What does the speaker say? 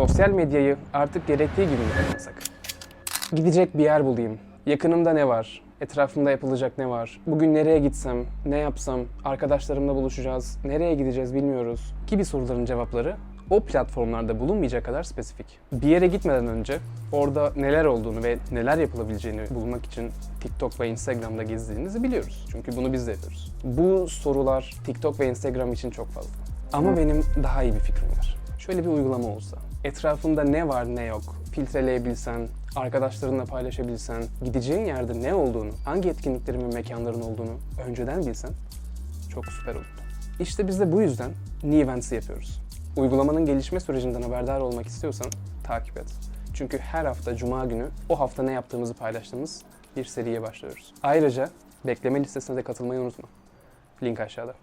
Sosyal medyayı artık gerektiği gibi mi kullansak? Gidecek bir yer bulayım. Yakınımda ne var? Etrafımda yapılacak ne var? Bugün nereye gitsem? Ne yapsam? Arkadaşlarımla buluşacağız. Nereye gideceğiz bilmiyoruz. Gibi soruların cevapları o platformlarda bulunmayacak kadar spesifik. Bir yere gitmeden önce orada neler olduğunu ve neler yapılabileceğini bulmak için TikTok ve Instagram'da gezdiğinizi biliyoruz. Çünkü bunu biz de yapıyoruz. Bu sorular TikTok ve Instagram için çok fazla. Ama benim daha iyi bir fikrim var. Şöyle bir uygulama olsa. Etrafında ne var ne yok filtreleyebilsen, arkadaşlarınla paylaşabilsen, gideceğin yerde ne olduğunu, hangi etkinliklerin ve mekanların olduğunu önceden bilsen çok süper olurdu. İşte biz de bu yüzden New Events'i yapıyoruz. Uygulamanın gelişme sürecinden haberdar olmak istiyorsan takip et. Çünkü her hafta Cuma günü o hafta ne yaptığımızı paylaştığımız bir seriye başlıyoruz. Ayrıca bekleme listesine de katılmayı unutma. Link aşağıda.